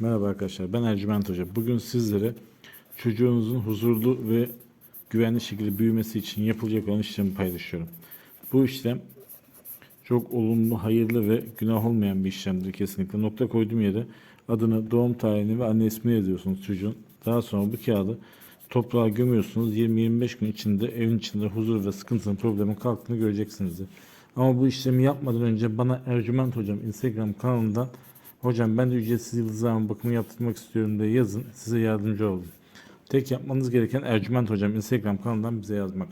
Merhaba arkadaşlar ben Ercüment Hoca. Bugün sizlere çocuğunuzun huzurlu ve güvenli şekilde büyümesi için yapılacak olan işlemi paylaşıyorum. Bu işlem çok olumlu, hayırlı ve günah olmayan bir işlemdir kesinlikle. Nokta koyduğum yere adını, doğum tarihini ve anne ismini yazıyorsunuz çocuğun. Daha sonra bu kağıdı toprağa gömüyorsunuz. 20-25 gün içinde evin içinde huzur ve sıkıntının problemin kalktığını göreceksinizdir. Ama bu işlemi yapmadan önce bana Ercüment Hocam Instagram kanalından Hocam ben de ücretsiz yıldızlama bakımı yaptırmak istiyorum diye yazın. Size yardımcı olayım. Tek yapmanız gereken Ercüment Hocam Instagram kanalından bize yazmak.